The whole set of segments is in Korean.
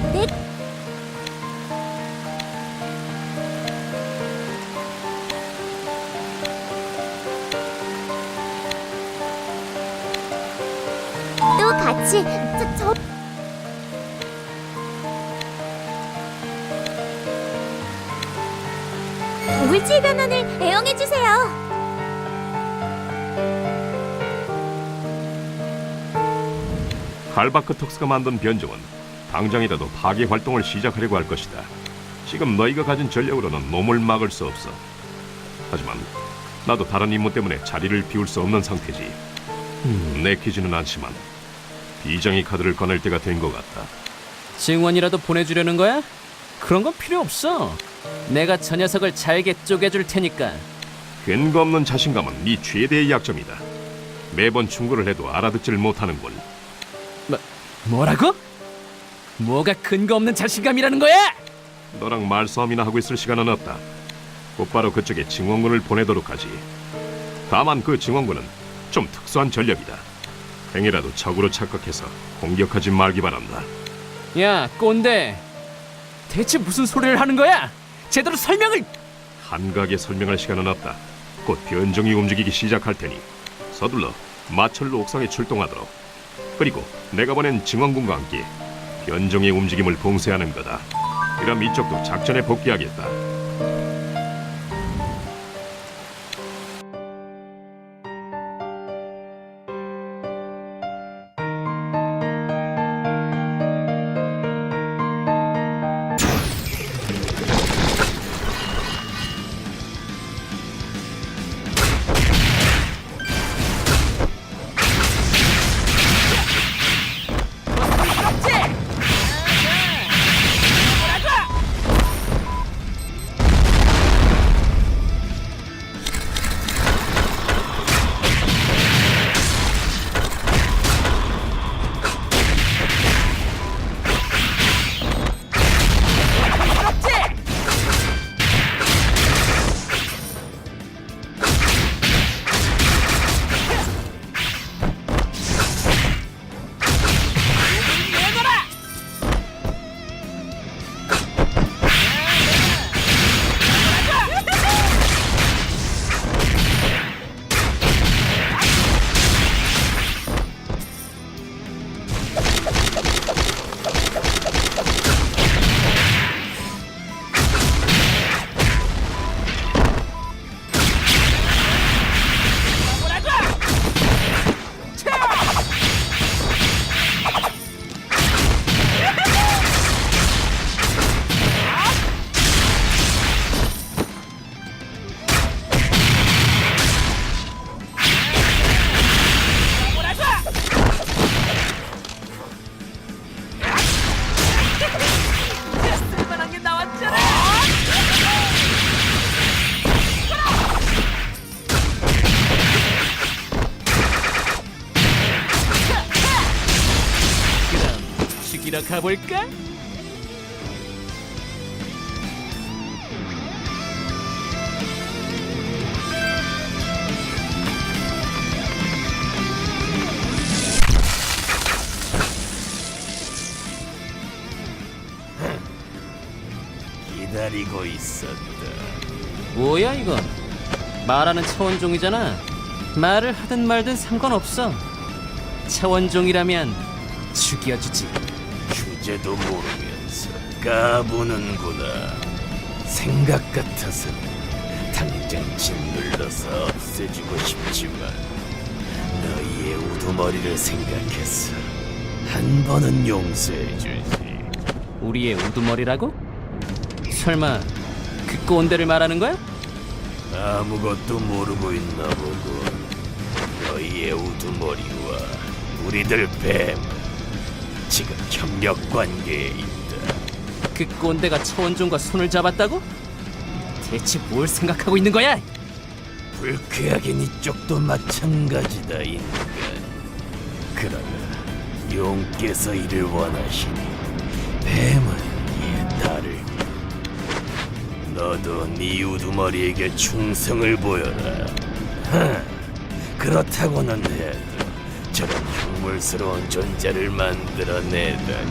내또 같이 저, 저 물질 변환을 애용해 주세요. 갈바크 톡스가 만든 변종은 당장이라도 파괴 활동을 시작하려고 할 것이다. 지금 너희가 가진 전력으로는 놈을 막을 수 없어. 하지만 나도 다른 임무 때문에 자리를 비울 수 없는 상태지. 음, 내키지는 않지만 비정의 카드를 꺼낼 때가 된 것 같다. 증원이라도 보내주려는 거야? 그런 건 필요 없어. 내가 저 녀석을 잘게 쪼개줄 테니까. 근거 없는 자신감은 네 최대의 약점이다. 매번 충고를 해도 알아듣질 못하는군. 뭐, 뭐라고? 뭐가 근거 없는 자신감이라는 거야? 너랑 말싸움이나 하고 있을 시간은 없다. 곧바로 그쪽에 증원군을 보내도록 하지. 다만 그 증원군은 좀 특수한 전력이다. 행이라도 적으로 착각해서 공격하지 말기 바란다. 야, 꼰대. 대체 무슨 소리를 하는 거야? 제대로 설명을. 한가하게 설명할 시간은 없다. 곧 변종이 움직이기 시작할 테니 서둘러 마철로 옥상에 출동하도록. 그리고 내가 보낸 증원군과 함께 변종의 움직임을 봉쇄하는 거다. 그럼 이쪽도 작전에 복귀하겠다. 가볼까? 기다리고 있었다. 뭐야 이건? 말하는 차원종이잖아. 말을 하든 말든 상관없어. 차원종이라면 죽여주지. 주제도 모르면서 까부는구나. 생각 같아서 당장 짓눌러서 없애주고 싶지만 너희의 우두머리를 생각해서 한 번은 용서해주지. 우리의 우두머리라고? 설마 그 꼰대를 말하는 거야? 아무것도 모르고 있나 보고 너희의 우두머리와 우리들 뱀 지금 협력 관계에 있다. 그 꼰대가 차원종과 손을 잡았다고? 대체 뭘 생각하고 있는 거야? 불쾌하긴 이쪽도 마찬가지다 인간. 그러나 용께서 이를 원하시니 뱀은 이에 따를. 너도 네 우두머리에게 충성을 보여라. 하, 그렇다고는 해도 저런 흉물스러운 존재를 만들어내다니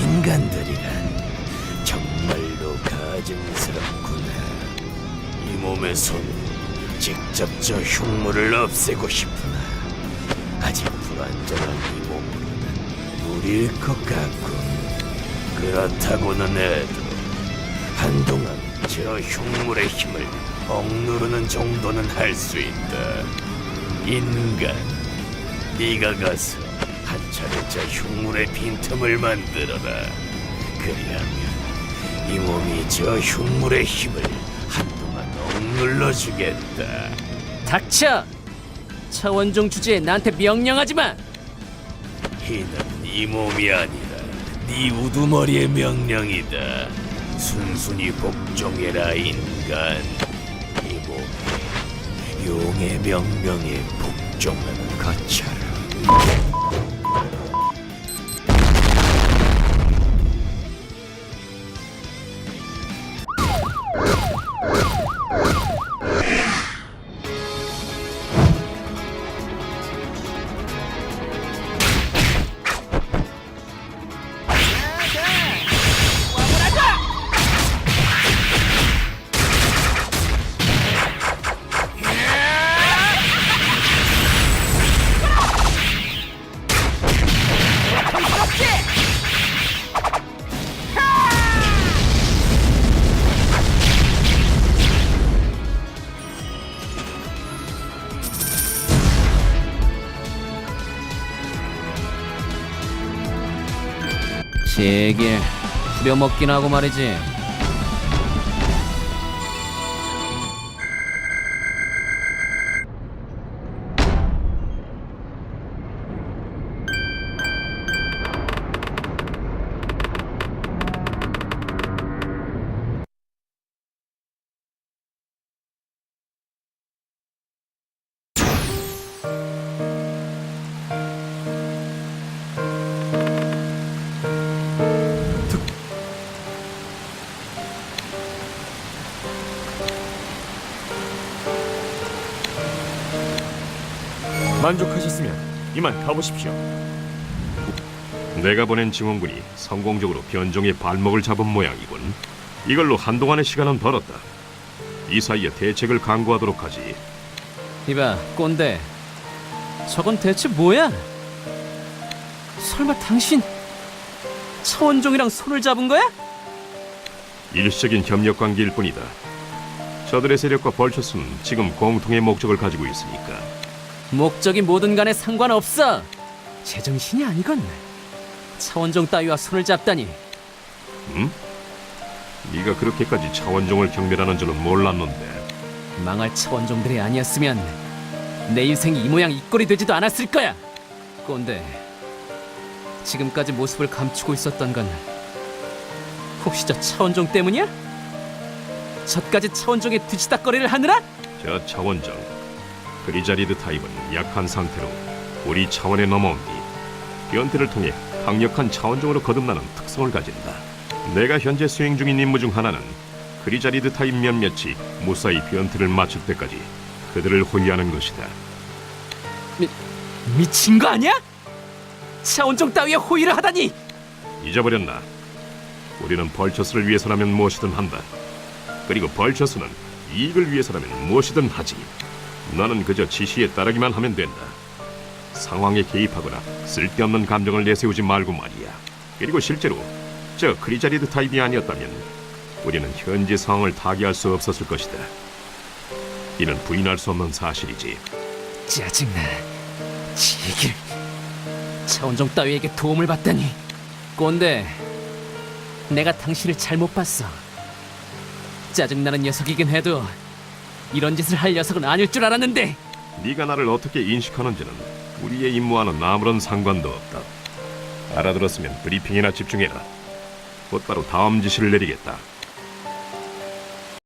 인간들이란 정말로 가증스럽구나. 이 손으로 직접 저 흉물을 없애고 싶으나 아직 불완전한 이 몸으로는 무리일 것 같군. 그렇다고는 해도 한동안 저 흉물의 힘을 억누르는 정도는 할 수 있다. 인간, 네가 가서 한 차례 저 흉물의 빈틈을 만들어라. 그리하면 이 몸이 저 흉물의 힘을 한동안 억눌러 주겠다. 닥쳐! 차원종 주제에 나한테 명령하지 마! 이는 이 몸이 아니라 네 우두머리의 명령이다. 순순히 복종해라 인간. 이 몸이 용의 명령에 복 종하는 것처 제길 부려먹긴 하고 말이지. 만족하셨으면 이만 가보십시오. 내가 보낸 증원군이 성공적으로 변종의 발목을 잡은 모양이군. 이걸로 한동안의 시간은 벌었다. 이 사이에 대책을 강구하도록 하지. 이봐, 꼰대. 저건 대체 뭐야? 설마 당신 차원종이랑 손을 잡은 거야? 일시적인 협력 관계일 뿐이다. 저들의 세력과 벌처스는 지금 공통의 목적을 가지고 있으니까. 목적이 뭐든 간에 상관없어. 제정신이 아니건. 차원종 따위와 손을 잡다니. 응? 네가 그렇게까지 차원종을 경멸하는 줄은 몰랐는데. 망할 차원종들이 아니었으면 내 인생이 이 모양 이 꼴이 되지도 않았을 거야. 꼰대. 지금까지 모습을 감추고 있었던 건 혹시 저 차원종 때문이야? 저까지 차원종의 뒤치다거리를 하느라? 저 차원정 그리자리드 타입은 약한 상태로 우리 차원에 넘어온 뒤 변태를 통해 강력한 차원종으로 거듭나는 특성을 가진다. 내가 현재 수행 중인 임무 중 하나는 그리자리드 타입 몇몇이 무사히 변태를 맞출 때까지 그들을 호위하는 것이다. 미친 거 아니야? 차원종 따위에 호의를 하다니! 잊어버렸나? 우리는 벌처스를 위해서라면 무엇이든 한다. 그리고 벌처스는 이익을 위해서라면 무엇이든 하지. 나는 그저 지시에 따르기만 하면 된다. 상황에 개입하거나 쓸데없는 감정을 내세우지 말고 말이야. 그리고 실제로 저 크리자리드 타입이 아니었다면 우리는 현재 상황을 타개할 수 없었을 것이다. 이는 부인할 수 없는 사실이지. 짜증나. 지길. 차원종 따위에게 도움을 받다니. 꼰대. 내가 당신을 잘못 봤어. 짜증나는 녀석이긴 해도 이런 짓을 할 녀석은 아닐 줄 알았는데. 네가 나를 어떻게 인식하는지는 우리의 임무와는 아무런 상관도 없다. 알아들었으면 브리핑이나 집중해라. 곧바로 다음 지시를 내리겠다.